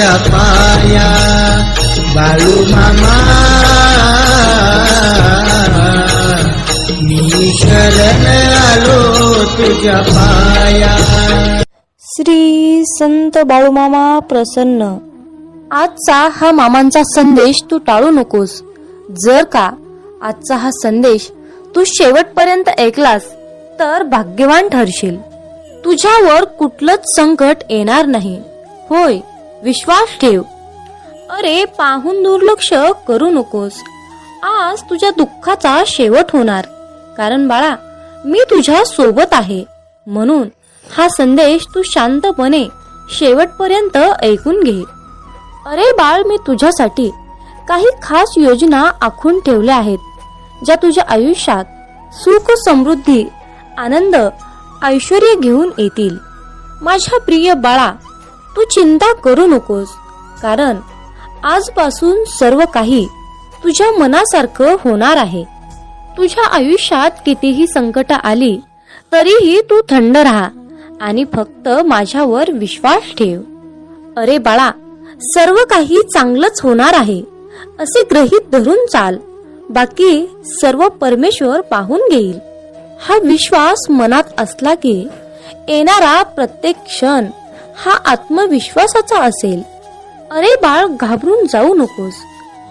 तुझ्या पाया बाळू मामा. मी शरण आलो तुझ्या पाया. श्री संत बाळूमामा प्रसन्न. आजचा हा मामांचा संदेश तू टाळू नकोस. जर का आजचा हा संदेश तू शेवटपर्यंत ऐकलास तर भाग्यवान ठरशील. तुझ्यावर कुठलंच संकट येणार नाही. होय विश्वास ठेव. अरे पाहून दुर्लक्ष करू नकोस. आज तुझ्या दुःखाचा शेवट होणार. कारण बाळा मी तुझ्या सोबत आहे. म्हणून हा संदेश तू शांतपणे शेवटपर्यंत ऐकून घे. अरे बाळ मी तुझ्यासाठी काही खास योजना आखून ठेवल्या आहेत ज्या तुझ्या आयुष्यात सुख समृद्धी आनंद ऐश्वर घेऊन येतील. माझ्या प्रिय बाळा तू चिंता करू नकोस. कारण आजपासून सर्व काही तुझ्या मनासारखं होणार आहे. तुझ्या आयुष्यात कितीही संकट आली तरीही तू थंड राहा आणि फक्त माझ्यावर विश्वास ठेव. अरे बाळा सर्व काही चांगलंच होणार आहे असे ग्रहित धरून चाल. बाकी सर्व परमेश्वर पाहून घेईल. हा विश्वास मनात असला की येणारा प्रत्येक क्षण हा आत्मविश्वासाचा असेल. अरे बाळ घाबरून जाऊ नकोस.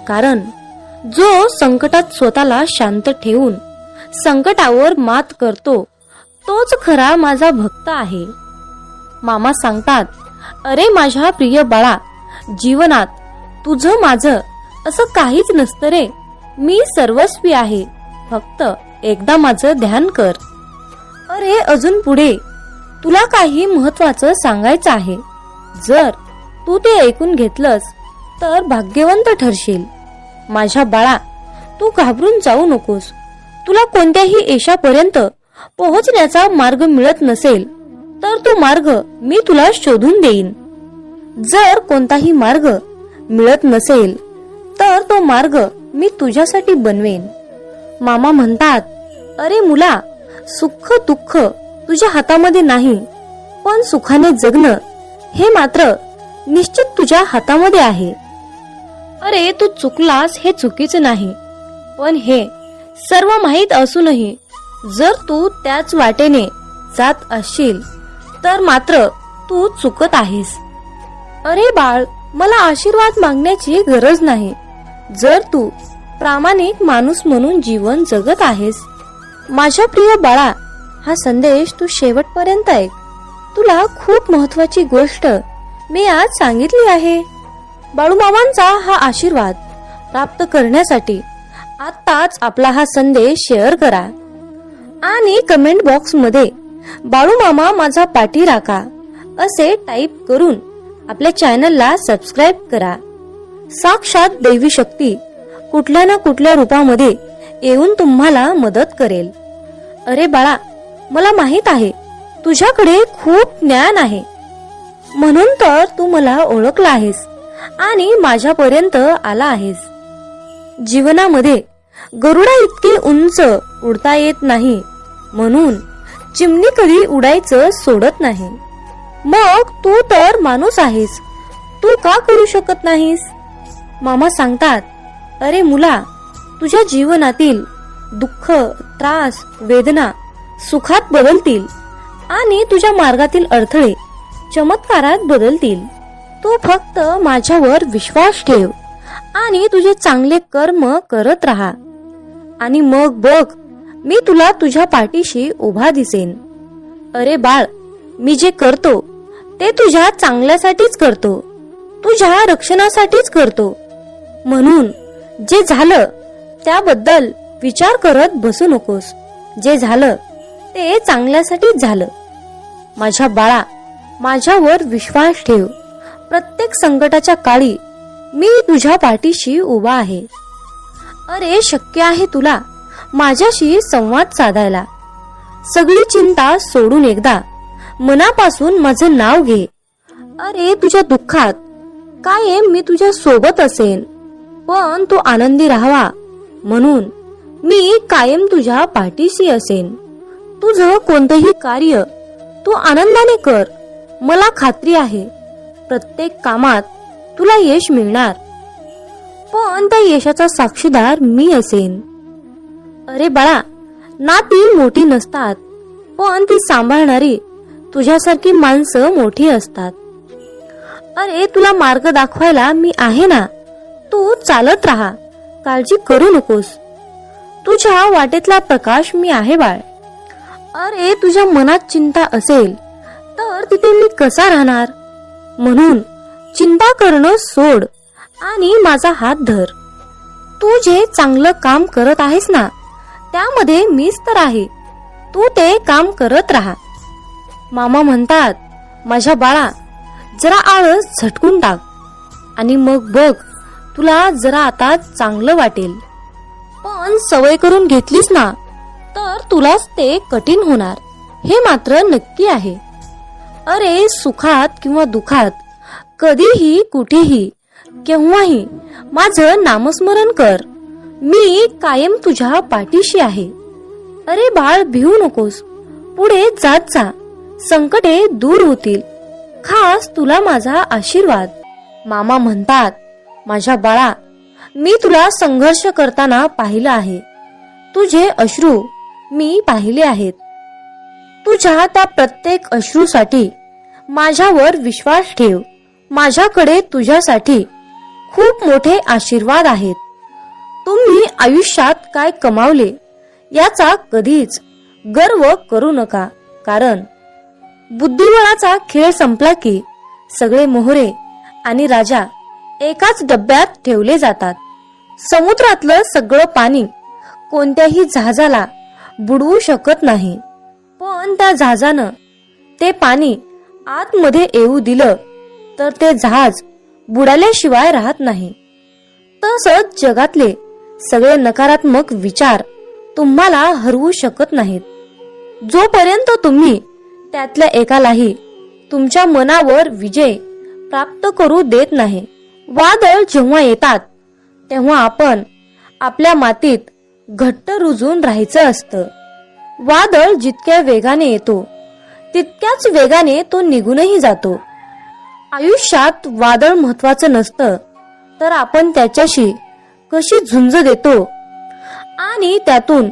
कारण जो संकटात स्वतःला शांत ठेवून संकटावर मात करतो तोच खरा माझा भक्त आहे. मामा सांगतात अरे माझ्या प्रिय बाळा जीवनात तुझं माझं असं काहीच नसतं रे. मी सर्वस्वी आहे. फक्त एकदा माझं ध्यान कर. अरे अजून पुढे. तुला काही महत्वाचं सांगायचं आहे. जर तू ते ऐकून घेतलंस तर भाग्यवंत ठरशील. माझ्या बाळा तू घाबरून जाऊ नकोस. तुला कोणत्याही यशापर्यंत पोहोचण्याचा मार्ग मिळत नसेल तर तो मार्ग मी तुला शोधून देईन. जर कोणताही मार्ग मिळत नसेल तर तो मार्ग मी तुझ्यासाठी बनवेन. मामा म्हणतात अरे मुला सुख दुःख तुझ्या हातामध्ये नाही पण सुखाने जगणं हे मात्र निश्चित तुझ्या हातामध्ये आहे. अरे तू चुकलास हे चुकीचं नाही पण हे सर्व माहीत असूनही जर तू त्याच वाटेने जात असशील तर मात्र तू चुकत आहेस. अरे बाळ मला आशीर्वाद मागण्याची गरज नाही. जर तू प्रामाणिक माणूस म्हणून जीवन जगत आहेस माझ्या प्रिय बाळा हा संदेश तू शेवटपर्यंत ऐक. तुला खूप महत्वाची गोष्ट मी आज सांगितली आहे. बाळूमामांचा हा आशीर्वाद प्राप्त करण्यासाठी आत्ताच आपला हा संदेश शेअर करा. आणि कमेंट बॉक्समध्ये बाळूमामा माझा पाठी राखा असे टाईप करून आपल्या चॅनलला सबस्क्राईब करा. साक्षात दैवी शक्ती कुठल्या ना कुठल्या रूपामध्ये येऊन तुम्हाला मदत करेल. अरे बाळा मला माहीत आहे तुझ्याकडे खूप ज्ञान आहे. म्हणून तर तू मला ओळखला आहेस आणि माझ्यापर्यंत आला आहेस. जीवनामध्ये गरुडा इतके उंच उडता येत नाही म्हणून चिमणी कधी उडायचं सोडत नाही. मग तू तर माणूस आहेस तू का करू शकत नाहीस? मामा सांगतात अरे मुला तुझ्या जीवनातील दुःख त्रास वेदना सुखात बदलतील आणि तुझ्या मार्गातील अडथळे चमत्कारात बदलतील. तू फक्त माझ्यावर विश्वास ठेव आणि तुझे चांगले कर्म करत राहा. आणि मग बघ मी तुला तुझ्या पाठीशी उभा दिसेन. अरे बाळ मी जे करतो ते तुझ्या चांगल्यासाठीच करतो. तुझ्या रक्षणासाठीच करतो. म्हणून जे झालं त्याबद्दल विचार करत बसू नकोस. जे झालं ते चांगल्यासाठीच झालं. माझ्या बाळा माझ्यावर विश्वास ठेव. प्रत्येक संकटाच्या काळी मी तुझ्या पाठीशी उभा आहे. अरे शक्य आहे तुला माझ्याशी संवाद साधायला. सगळी चिंता सोडून एकदा मनापासून माझं नाव घे. अरे तुझ्या दुःखात कायम मी तुझ्या सोबत असेन. पण तू आनंदी राहावा म्हणून मी कायम तुझ्या पाठीशी असेन. तुझं कोणतंही कार्य तू आनंदाने कर. मला खात्री आहे प्रत्येक कामात तुला यश मिळणार. पण त्या यशाचा साक्षीदार मी असेन. अरे बाळा ना ती मोठी नसतात पण ती सांभाळणारी तुझ्यासारखी माणसं मोठी असतात. अरे तुला मार्ग दाखवायला मी आहे ना? तू चालत राहा काळजी करू नकोस. तुझ्या वाटेतला प्रकाश मी आहे बाळ. अरे तुझ्या मनात चिंता असेल तर तिथे मी कसा राहणार? म्हणून चिंता करणं सोड आणि माझा हात धर. तू जे चांगलं काम करत आहेस ना त्यामध्ये मीच तर आहे. तू ते काम करत राहा. मामा म्हणतात माझ्या बाळा जरा आळस झटकून टाक आणि मग बघ तुला जरा आता चांगलं वाटेल. पण सवय करून घेतलीस ना तर तुलाच ते कठीण होणार. हे मात्र नक्की आहे. अरे सुखात किंवा दुखात कधीही कुठेही केव्हाही माझं नामस्मरण कर. मी कायम तुझ्या पाठीशी आहे. अरे बाळ भिवू नकोस. पुढे जात जा. संकटे दूर होतील. खास तुला माझा आशीर्वाद. मामा म्हणतात माझ्या बाळा मी तुला संघर्ष करताना पाहिलं आहे. तुझे अश्रू मी पाहिले आहेत. तुझ्या त्या प्रत्येक अश्रूसाठी माझ्यावर विश्वास ठेव. माझ्याकडे तुझ्यासाठी खूप मोठे आशीर्वाद आहेत. तुम्ही आयुष्यात काय कमावले याचा कधीच गर्व करू नका कारण बुद्धिबळाचा खेळ संपला की सगळे मोहरे आणि राजा एकाच डब्यात ठेवले जातात. समुद्रातलं सगळं पाणी कोणत्याही जहाजाला बुडवू शकत नाही. पण त्या जहाजानं ते पाणी आतमध्ये येऊ दिलं तर ते जहाज बुडाल्याशिवाय राहत नाही. तसंच जगातले सगळे नकारात्मक विचार तुम्हाला हरवू शकत नाहीत. जोपर्यंत तुम्ही त्यातल्या एकालाही तुमच्या मनावर विजय प्राप्त करू देत नाही वादळ जेव्हा येतात तेव्हा आपण आपल्या मातीत घट्ट रुजून राहायचं असतं. वादळ जितक्या वेगाने येतो तितक्याच वेगाने तो निघूनही जातो. आयुष्यात वादळ महत्वाचं नसतं तर आपण त्याच्याशी कशी झुंज देतो? आणि त्यातून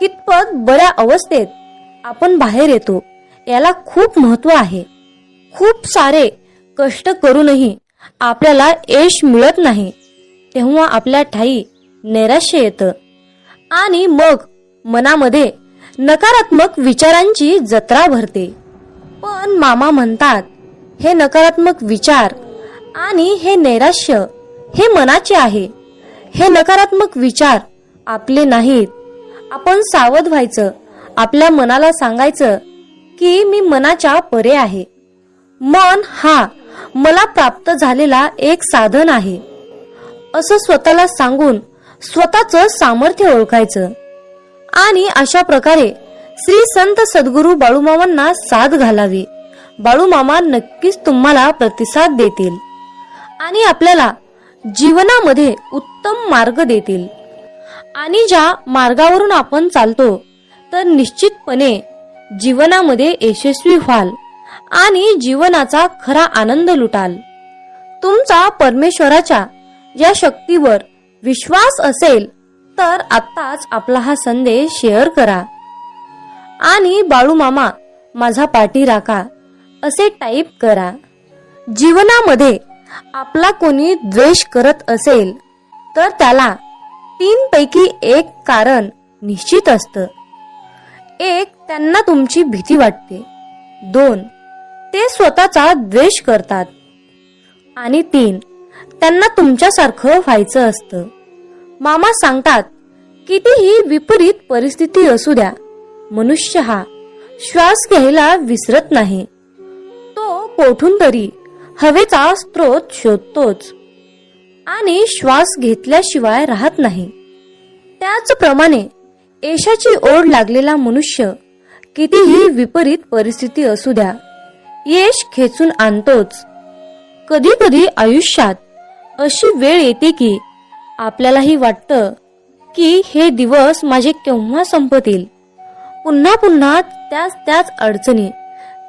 कितपत बऱ्या अवस्थेत आपण बाहेर येतो याला खूप महत्त्व आहे. खूप सारे कष्ट करूनही आपल्याला यश मिळत नाही तेव्हा आपल्या ठाई नैराश्य येतं. आणि मग मनामध्ये नकारात्मक विचारांची जत्रा भरते. पण मामा म्हणतात हे नकारात्मक विचार आणि हे नैराश्य हे मनाचे आहे. हे नकारात्मक विचार आपले नाहीत. आपण सावध व्हायचं आपल्या मनाला सांगायचं की मी मनाच्या परे आहे. मन हा मला प्राप्त झालेला एक साधन आहे. असं स्वतःला सांगून स्वतःच सामर्थ्य ओळखायचं. आणि अशा प्रकारे श्री संत सद्गुरू बाळूमामांना साथ घालावी. बाळूमामा नक्कीच तुम्हाला प्रतिसाद देतील. आणि आपल्याला जीवनामध्ये उत्तम मार्ग देतील. आणि ज्या मार्गावरून आपण चालतो तर निश्चितपणे जीवनामध्ये यशस्वी व्हाल आणि जीवनाचा खरा आनंद लुटाल. तुमचा परमेश्वराच्या या शक्तीवर विश्वास असेल तर आत्ताच आपला हा संदेश शेअर करा. आणि बाळू मामा माझा पाठी राखा असे टाईप करा. जीवनामध्ये आपला कोणी द्वेष करत असेल तर त्याला तीन पैकी एक कारण निश्चित असतं. एक त्यांना तुमची भीती वाटते. दोन ते स्वतःचा द्वेष करतात. आणि तीन त्यांना तुमच्यासारखं व्हायचं असतं. मामा सांगतात कितीही विपरीत परिस्थिती असू द्या मनुष्य हा श्वास घ्यायला विसरत नाही. तो कोठून तरी हवेचा स्रोत शोधतोच आणि श्वास घेतल्याशिवाय राहत नाही. त्याचप्रमाणे यशाची ओढ लागलेला मनुष्य कितीही विपरीत परिस्थिती असू द्या यश खेचून आणतोच. कधी कधी आयुष्यात अशी वेळ येते की आपल्यालाही वाटतं की हे दिवस माझे केव्हा संपतील? पुन्हा पुन्हा त्याच त्याच अडचणी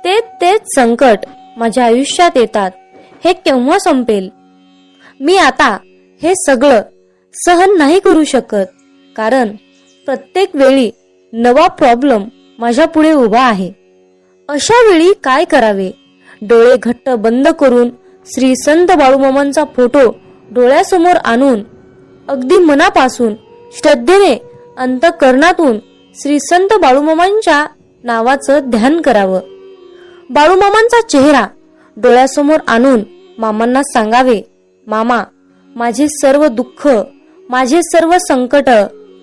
ते तेच संकट माझ्या आयुष्यात येतात. हे केव्हा संपेल? मी आता हे सगळं सहन नाही करू शकत कारण प्रत्येक वेळी नवा प्रॉब्लेम माझ्या पुढे उभा आहे. अशा वेळी काय करावे? डोळे घट्ट बंद करून श्री संत बाळूमामांचा फोटो डोळ्यासमोर आणून अगदी मनापासून श्रद्धेने अंतकरणातून श्री संत बाळूमामांच्या नावाचं ध्यान करावं. बाळूमामांचा चेहरा डोळ्यासमोर आणून मामांना सांगावे मामा माझे सर्व दुःख माझे सर्व संकट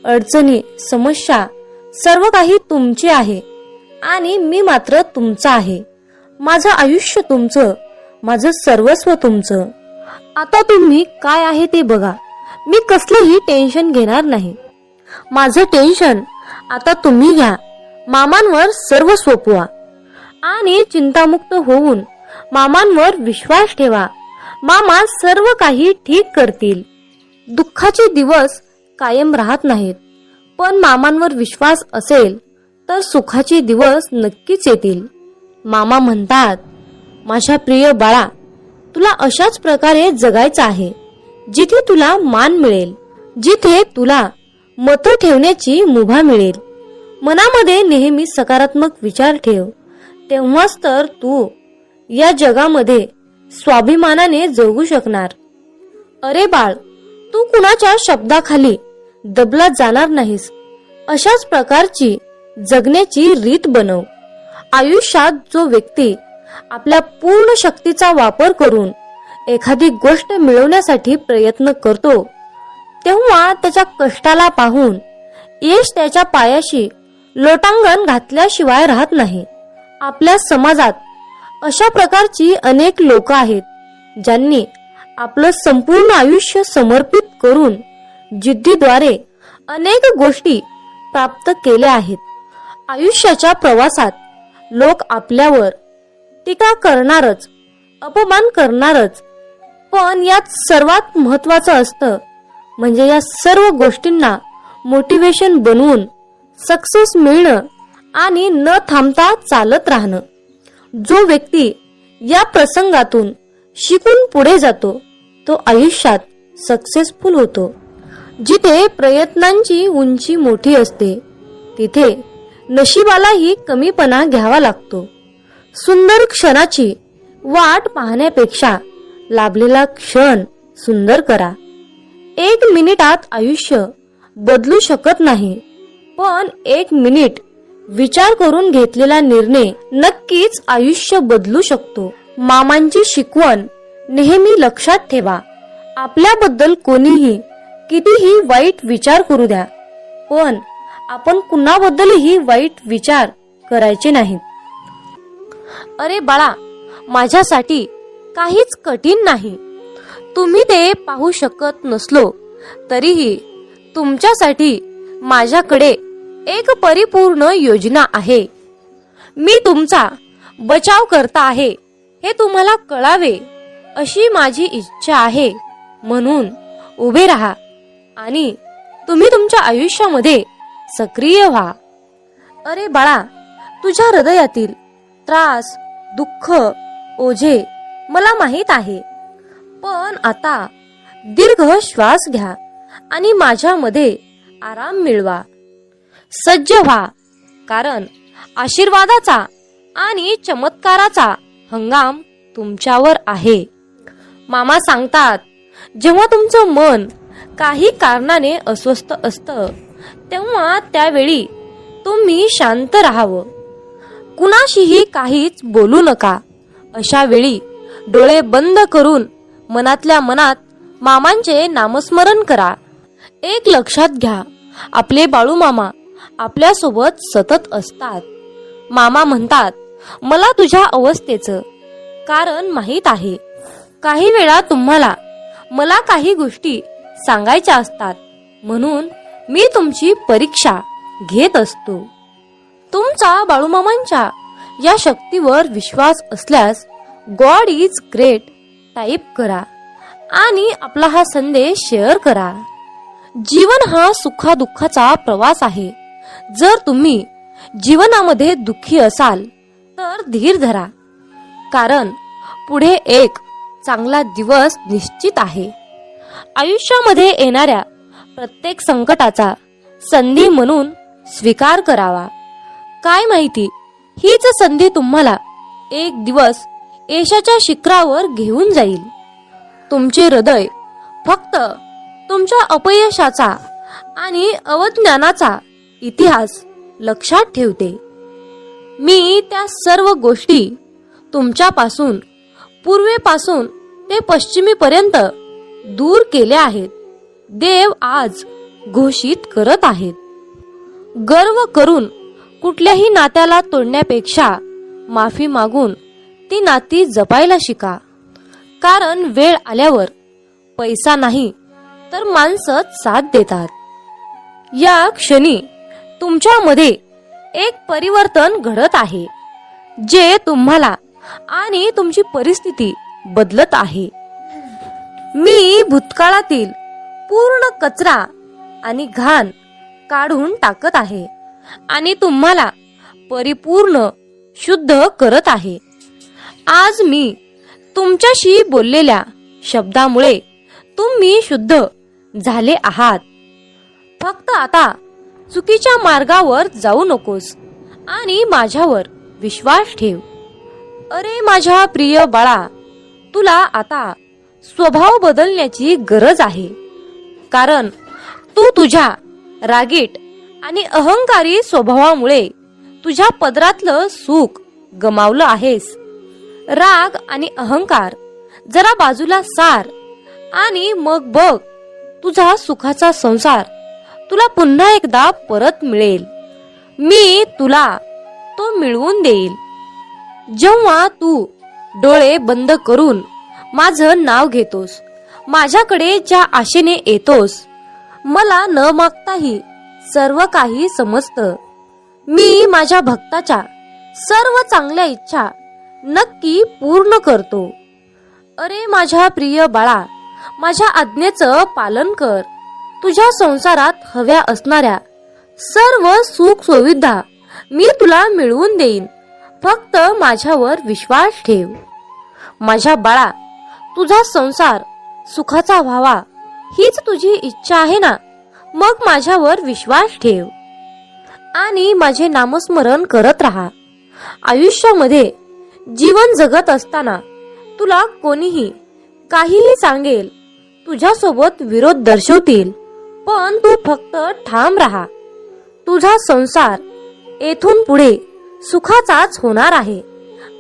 अडचणी समस्या सर्व काही तुमचे आहे आणि मी मात्र तुमचा आहे. माझं आयुष्य तुमचं माझं सर्वस्व तुमचं. आता तुम्ही काय आहे ते बघा. मी कसलंही टेन्शन घेणार नाही. माझं टेन्शन आता तुम्ही घ्या. मामांवर सर्व सोपवा. आणि चिंतामुक्त होऊन मामांवर विश्वास ठेवा. मामा सर्व काही ठीक करतील. दुःखाचे दिवस कायम राहत नाहीत. पण मामांवर विश्वास असेल तर सुखाचे दिवस नक्कीच येतील. मामा म्हणतात माझ्या प्रिय बाळा तुला अशाच प्रकारे जगायचं आहे जिथे तुला मान मिळेल जिथे तुला मत ठेवण्याची मुभा मिळेल. मनामध्ये नेहमी सकारात्मक विचार ठेव. तेव्हाच तर तू या जगामध्ये स्वाभिमानाने जगू शकणार. अरे बाळ तू कुणाच्या शब्दाखाली दबला जाणार नाहीस. अशाच प्रकारची जगण्याची रीत बनव. आयुष्यात जो व्यक्ती आपल्या पूर्ण शक्तीचा वापर करून एखादी गोष्ट मिळवण्यासाठी प्रयत्न करतो तेव्हा त्याच्या कष्टाला पाहून यश त्याच्या पायाशी लोटांगण घातल्याशिवाय राहत नाही. आपल्या समाजात अशा प्रकारची अनेक लोक आहेत ज्यांनी आपलं संपूर्ण आयुष्य समर्पित करून जिद्दीद्वारे अनेक गोष्टी प्राप्त केल्या आहेत. आयुष्याच्या प्रवासात लोक आपल्यावर टीका करणारच अपमान करणारच. पण यात सर्वात महत्वाचं असतं म्हणजे या सर्व गोष्टींना मोटिवेशन बनवून सक्सेस मिळणं आणि न थांबता चालत राहणं. जो व्यक्ती या प्रसंगातून शिकून पुढे जातो तो आयुष्यात सक्सेसफुल होतो. जिथे प्रयत्नांची उंची मोठी असते तिथे नशिबालाही कमीपणा घ्यावा लागतो. सुंदर क्षणाची वाट पाहण्यापेक्षा लाभलेला क्षण सुंदर करा. एक मिनिटात आयुष्य बदलू शकत नाही पण एक मिनिट विचार करून घेतलेला निर्णय नक्कीच आयुष्य बदलू शकतो. मामांची शिकवण नेहमी लक्षात ठेवा. आपल्याबद्दल कोणीही कितीही वाईट विचार करू द्या पण आपण कुणाबद्दलही वाईट विचार करायचे नाहीत. अरे बाळा माझ्यासाठी काहीच कठीण नाही. तुम्ही ते पाहू शकत नसलो तरीही तुमच्यासाठी माझ्याकडे एक परिपूर्ण योजना आहे. मी तुमचा बचाव करता आहे हे तुम्हाला कळावे अशी माझी इच्छा आहे. म्हणून उभे राहा आणि तुम्ही तुमच्या आयुष्यामध्ये सक्रिय व्हा. अरे बाळा तुझ्या हृदयातील त्रास दुःख ओझे मला माहीत आहे. पण आता दीर्घ श्वास घ्या आणि माझ्यामध्ये आराम मिळवा. सज्ज व्हा कारण आशीर्वादाचा आणि चमत्काराचा हंगाम तुमच्यावर आहे. मामा सांगतात जेव्हा तुमचं मन काही कारणाने अस्वस्थ असतं तेव्हा त्यावेळी तुम्ही शांत राहावं. कुणाशीही काहीच बोलू नका. अशा वेळी डोळे बंद करून मनातल्या मनात मामांचे नामस्मरण करा. एक लक्षात घ्या आपले बाळू मामा आपल्यासोबत सतत असतात. मामा म्हणतात मला तुझ्या अवस्थेचं कारण माहीत आहे. काही वेळा तुम्हाला मला काही गोष्टी सांगायच्या असतात. म्हणून मी तुमची परीक्षा घेत असतो. तुमचा बाळूमामांच्या या शक्तीवर विश्वास असल्यास गॉड इज ग्रेट टाईप करा आणि आपला हा संदेश शेअर करा. जीवन हा सुखादुःखाचा प्रवास आहे. जर तुम्ही जीवनामध्ये दुःखी असाल तर धीर धरा. कारण पुढे एक चांगला दिवस निश्चित आहे. आयुष्यामध्ये येणाऱ्या प्रत्येक संकटाचा संधी म्हणून स्वीकार करावा. काय माहिती? हीच संधी तुम्हाला एक दिवस यशाच्या शिखरावर घेऊन जाईल. तुमचे हृदय फक्त तुमच्या अपयशाचा आणि अवज्ञानाचा इतिहास लक्षात ठेवते. मी त्या सर्व गोष्टी तुमच्यापासून पूर्वेपासून ते पश्चिमेपर्यंत दूर केल्या आहेत. देव आज घोषित करत आहेत. गर्व करून कुठल्याही नात्याला तोडण्यापेक्षा माफी मागून ती नाती जपायला शिका. कारण वेळ आल्यावर पैसा नाही तर माणसं साथ देतात. या क्षणी तुमच्यामध्ये एक परिवर्तन घडत आहे जे तुम्हाला आणि तुमची परिस्थिती बदलत आहे. मी भूतकाळातील पूर्ण कचरा आणि घाण काढून टाकत आहे. आणि तुम्हाला परिपूर्ण शुद्ध करत आहे. आज मी तुमच्याशी बोललेल्या शब्दामुळे तुम्ही शुद्ध झाले आहात. फक्त आता चुकीच्या मार्गावर जाऊ नकोस आणि माझ्यावर विश्वास ठेव. अरे माझ्या प्रिय बाळा तुला आता स्वभाव बदलण्याची गरज आहे. कारण तू तुझ्या रागीट आणि अहंकारी स्वभावामुळे तुझ्या पदरातलं सुख गमावलं आहेस. राग आणि अहंकार जरा बाजूला सार आणि मग बघ तुझा सुखाचा संसार तुला पुन्हा एकदा परत मिळेल. मी तुला तो मिळवून देईल. जेव्हा तू डोळे बंद करून माझं नाव घेतोस माझ्याकडे ज्या आशेने येतोस मला न मागताही सर्व काही समजतं. मी माझ्या भक्ताच्या सर्व चांगल्या इच्छा नक्की पूर्ण करतो. अरे माझ्या प्रिय बाळा माझ्या आज्ञेचं पालन कर. तुझ्या संसारात हव्या असणाऱ्या सर्व सुख सुविधा मी तुला मिळवून देईन. फक्त माझ्यावर विश्वास ठेव. माझ्या बाळा तुझा संसार सुखाचा व्हावा हीच तुझी इच्छा आहे ना? मग माझ्यावर विश्वास ठेव. आणि माझे नामस्मरण करत राहा. आयुष्यामध्ये जीवन जगत असताना तुला कोणीही काहीही सांगेल तुझ्यासोबत विरोध दर्शवतील पण तू फक्त ठाम राहा. तुझा संसार येथून पुढे सुखाचाच होणार आहे.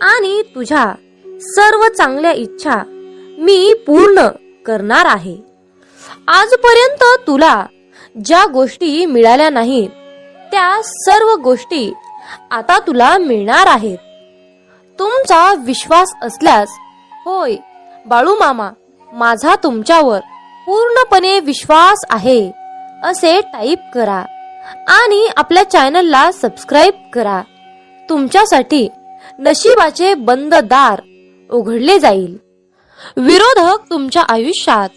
आणि तुझ्या सर्व चांगल्या इच्छा मी पूर्ण करणार आहे. आजपर्यंत तुला ज्या गोष्टी मिळाल्या नाहीत त्या सर्व गोष्टी आता तुला मिळणार आहेत. तुमचा विश्वास असल्यास होय बाळू मामा माझा तुमच्यावर पूर्णपणे विश्वास आहे असे टाईप करा आणि आपल्या चॅनलला सबस्क्राईब करा. तुमच्यासाठी नशिबाचे बंद दार उघडले जाईल. विरोधक तुमच्या आयुष्यात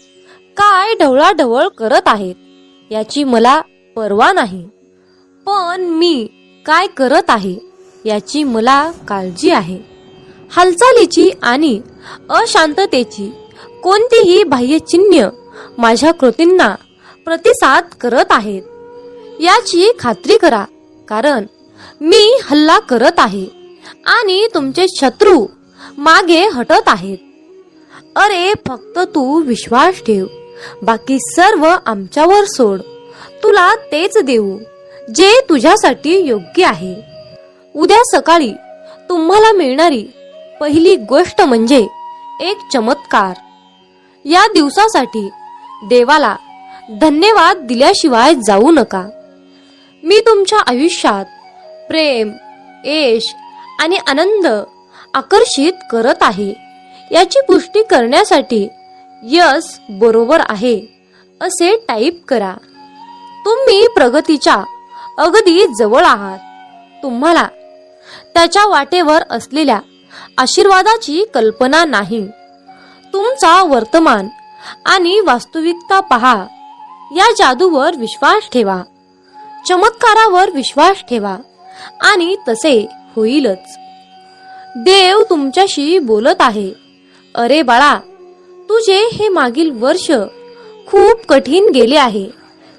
काय ढवळाढवळ करत आहेत? याची मला पर्वा नाही. पण मी काय करत आहे याची मला काळजी आहे. हालचालीची आणि अशांततेची कोणतीही बाह्य चिन्ह माझ्या कृतींना प्रतिसाद करत आहेत. याची खात्री करा कारण मी हल्ला करत आहे आणि तुमचे शत्रू मागे हटत आहेत. अरे फक्त तू विश्वास ठेव. बाकी सर्व आमच्यावर सोड. तुला तेच देऊ जे तुझ्यासाठी योग्य आहे. उद्या सकाळी तुम्हाला मिळणारी पहिली गोष्ट म्हणजे एक चमत्कार. या दिवसासाठी देवाला धन्यवाद दिल्याशिवाय जाऊ नका. मी तुमच्या आयुष्यात प्रेम यश आणि आनंद आकर्षित करत आहे. याची पुष्टी करण्यासाठी यस बरोबर आहे. असे टाईप करा. तुम्ही प्रगतीच्या अगदी जवळ आहात. तुम्हाला त्याच्या वाटेवर असलेल्या आशीर्वादाची कल्पना नाही. तुमचा वर्तमान आणि वास्तविकता पहा. या जादूवर विश्वास ठेवा. चमत्कारावर विश्वास ठेवा. आणि तसे होईलच. देव तुमच्याशी बोलत आहे. अरे बाळा तुझे हे मागील वर्ष खूप कठीण गेले आहे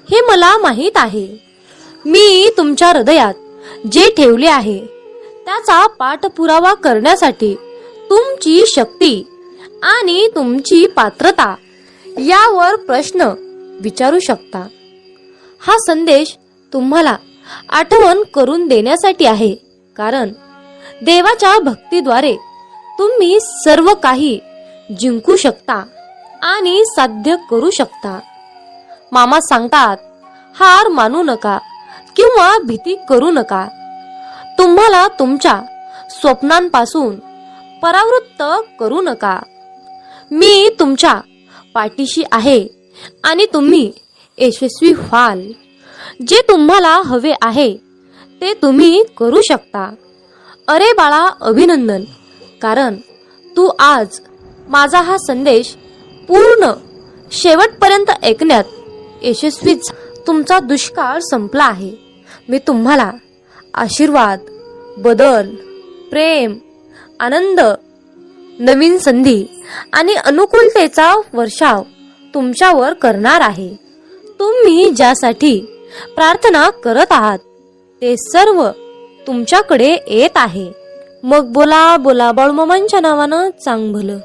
हे मला माहीत आहे. मी तुमच्या हृदयात जे ठेवले आहे त्याचा पाठपुरावा करण्यासाठी तुमची शक्ती आणि तुमची पात्रता यावर प्रश्न विचारू शकता. हा संदेश तुम्हाला आठवण करून देण्यासाठी आहे कारण देवाच्या भक्तीद्वारे तुम्ही सर्व काही जिंकू शकता आणि साध्य करू शकता. मामा सांगतात हार मानू नका किंवा भीती करू नका. तुम्हाला तुमच्या स्वप्नांपासून परावृत्त करू नका. मी तुमच्या पाठीशी आहे आणि तुम्ही यशस्वी व्हाल. जे तुम्हाला हवे आहे ते तुम्ही करू शकता. अरे बाळा अभिनंदन. कारण तू आज माझा हा संदेश पूर्ण शेवटपर्यंत ऐकण्यात यशस्वीच तुमचा दुष्काळ संपला आहे. मी तुम्हाला आशीर्वाद बदल प्रेम आनंद नवीन संधी आणि अनुकूलतेचा वर्षाव तुमच्यावर करणार आहे. तुम्ही ज्यासाठी प्रार्थना करत आहात ते सर्व तुमच्याकडे येत आहे. मग बोला बोला बाळूमामांच्या नावानं चांग भलं